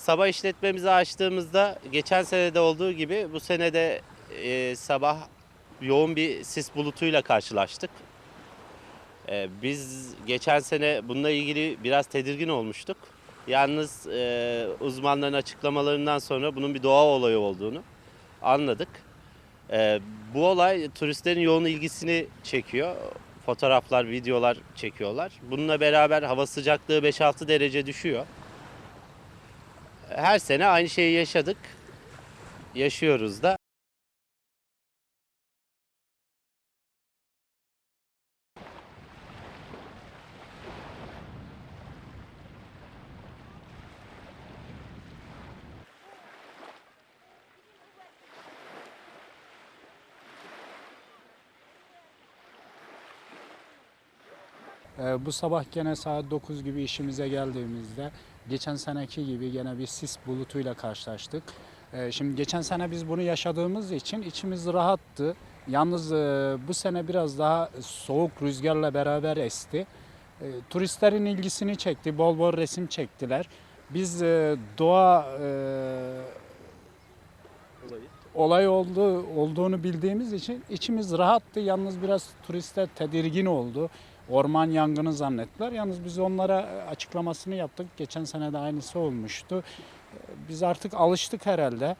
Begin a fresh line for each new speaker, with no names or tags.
Sabah işletmemizi açtığımızda geçen senede olduğu gibi bu senede e, sabah yoğun bir sis bulutuyla karşılaştık. E, biz geçen sene bununla ilgili biraz tedirgin olmuştuk. Yalnız e, uzmanların açıklamalarından sonra bunun bir doğa olayı olduğunu anladık. E, bu olay turistlerin yoğun ilgisini çekiyor. Fotoğraflar, videolar çekiyorlar. Bununla beraber hava sıcaklığı 5-6 derece düşüyor. Her sene aynı şeyi yaşadık. Yaşıyoruz da.
Ee, bu sabah gene saat 9 gibi işimize geldiğimizde geçen seneki gibi gene bir sis bulutuyla karşılaştık. Ee, şimdi geçen sene biz bunu yaşadığımız için içimiz rahattı. Yalnız e, bu sene biraz daha soğuk rüzgarla beraber esti. E, turistlerin ilgisini çekti, bol bol resim çektiler. Biz e, doğa olay oldu olduğunu bildiğimiz için içimiz rahattı. Yalnız biraz turistler tedirgin oldu. Orman yangını zannettiler. Yalnız biz onlara açıklamasını yaptık. Geçen sene de aynısı olmuştu. Biz artık alıştık herhalde.